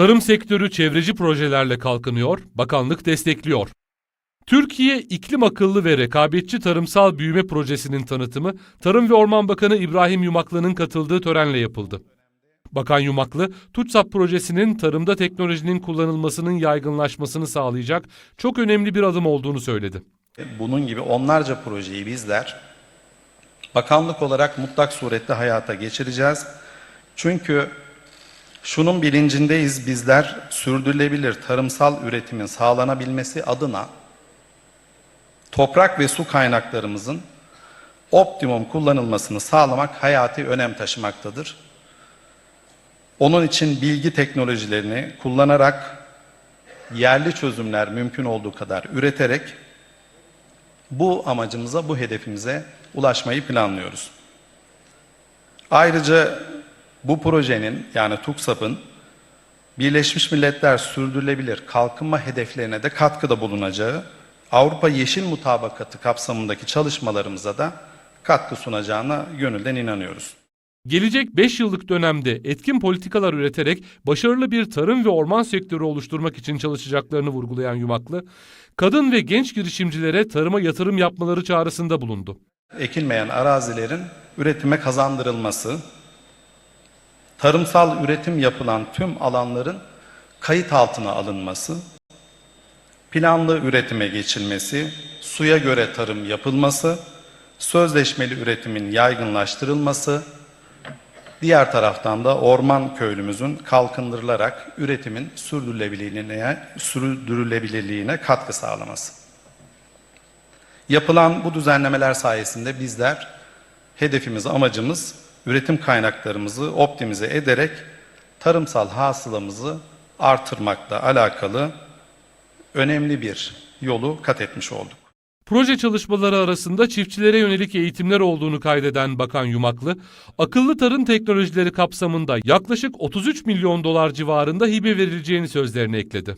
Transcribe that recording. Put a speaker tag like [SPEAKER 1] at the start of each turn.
[SPEAKER 1] Tarım sektörü çevreci projelerle kalkınıyor, bakanlık destekliyor. Türkiye İklim Akıllı ve Rekabetçi Tarımsal Büyüme Projesi'nin tanıtımı Tarım ve Orman Bakanı İbrahim Yumaklı'nın katıldığı törenle yapıldı. Bakan Yumaklı, TUTSAP projesinin tarımda teknolojinin kullanılmasının yaygınlaşmasını sağlayacak çok önemli bir adım olduğunu söyledi.
[SPEAKER 2] Bunun gibi onlarca projeyi bizler bakanlık olarak mutlak surette hayata geçireceğiz. Çünkü şunun bilincindeyiz bizler sürdürülebilir tarımsal üretimin sağlanabilmesi adına toprak ve su kaynaklarımızın optimum kullanılmasını sağlamak hayati önem taşımaktadır. Onun için bilgi teknolojilerini kullanarak yerli çözümler mümkün olduğu kadar üreterek bu amacımıza, bu hedefimize ulaşmayı planlıyoruz. Ayrıca bu projenin yani TUKSAP'ın Birleşmiş Milletler Sürdürülebilir Kalkınma hedeflerine de katkıda bulunacağı, Avrupa Yeşil Mutabakatı kapsamındaki çalışmalarımıza da katkı sunacağına gönülden inanıyoruz.
[SPEAKER 1] Gelecek 5 yıllık dönemde etkin politikalar üreterek başarılı bir tarım ve orman sektörü oluşturmak için çalışacaklarını vurgulayan Yumaklı, kadın ve genç girişimcilere tarıma yatırım yapmaları çağrısında bulundu.
[SPEAKER 2] ekilmeyen arazilerin üretime kazandırılması, tarımsal üretim yapılan tüm alanların kayıt altına alınması, planlı üretime geçilmesi, suya göre tarım yapılması, sözleşmeli üretimin yaygınlaştırılması, diğer taraftan da orman köylümüzün kalkındırılarak üretimin sürdürülebilirliğine, sürdürülebilirliğine katkı sağlaması. Yapılan bu düzenlemeler sayesinde bizler hedefimiz, amacımız üretim kaynaklarımızı optimize ederek tarımsal hasılamızı artırmakla alakalı önemli bir yolu kat etmiş olduk.
[SPEAKER 1] Proje çalışmaları arasında çiftçilere yönelik eğitimler olduğunu kaydeden Bakan Yumaklı, akıllı tarım teknolojileri kapsamında yaklaşık 33 milyon dolar civarında hibe verileceğini sözlerine ekledi.